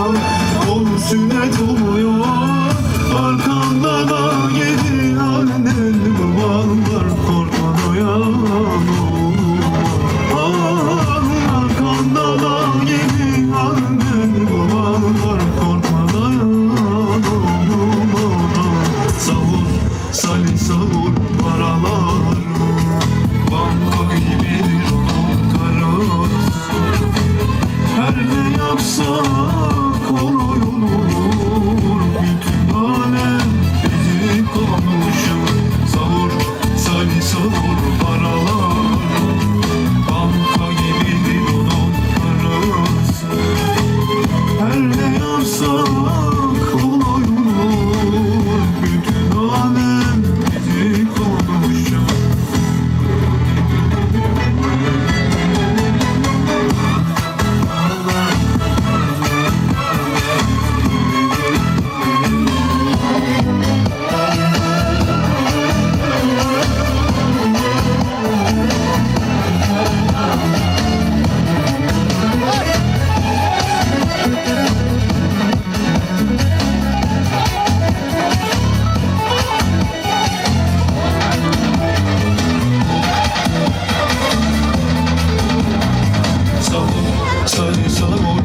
olmuyor Onu sünnet olmuyor Arka Sağ salim salim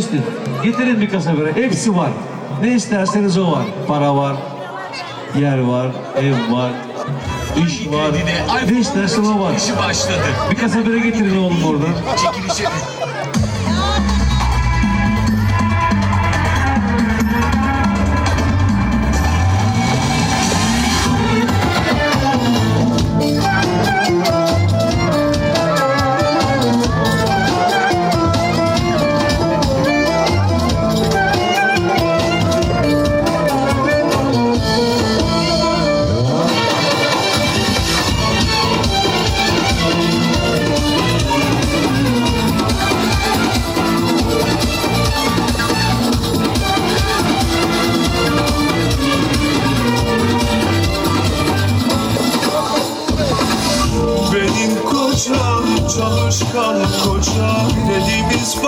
serbesttir. Getirin bir kasa böyle. Hepsi var. Ne isterseniz o var. Para var. Yer var. Ev var. İş var. Ne istersen o var. İşi başladı. Bir kasa bire getirin oğlum oradan. Çekilişe.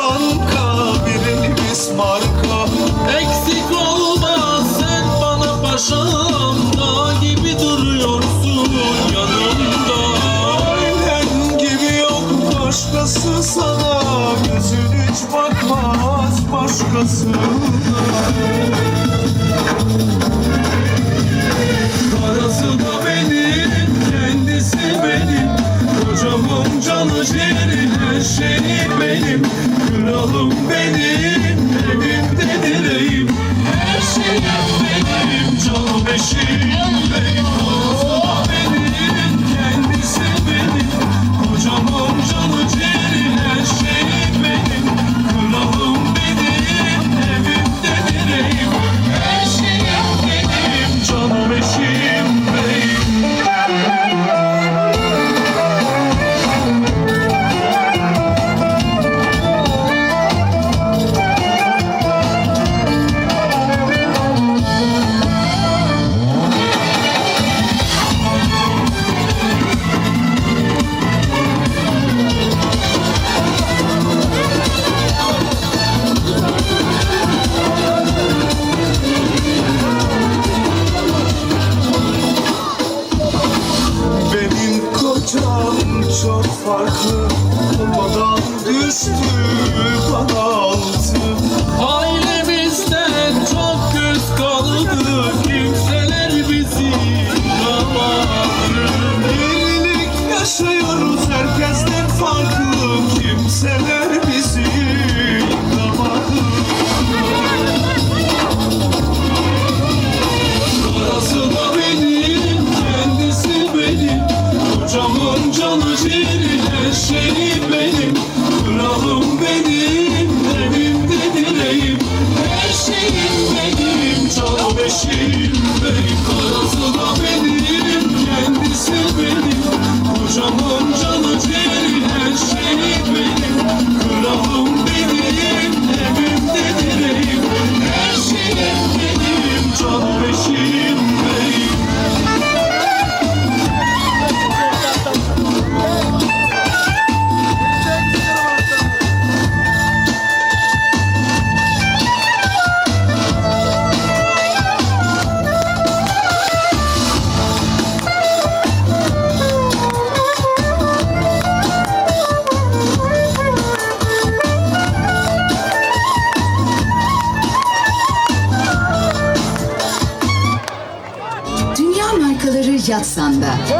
marka bir elimiz marka. Eksik olma sen bana paşamda gibi duruyorsun yanımda. Ailen gibi yok başkası sana gözün hiç bakmaz başkasına Karası da benim kendisi benim. Hocamın canı ciğeri her şeyi benim. Kralım benim evimde dileğim. Her şeyim benim canım eşim benim. is through. Yeşil Beykoz Jackson'da.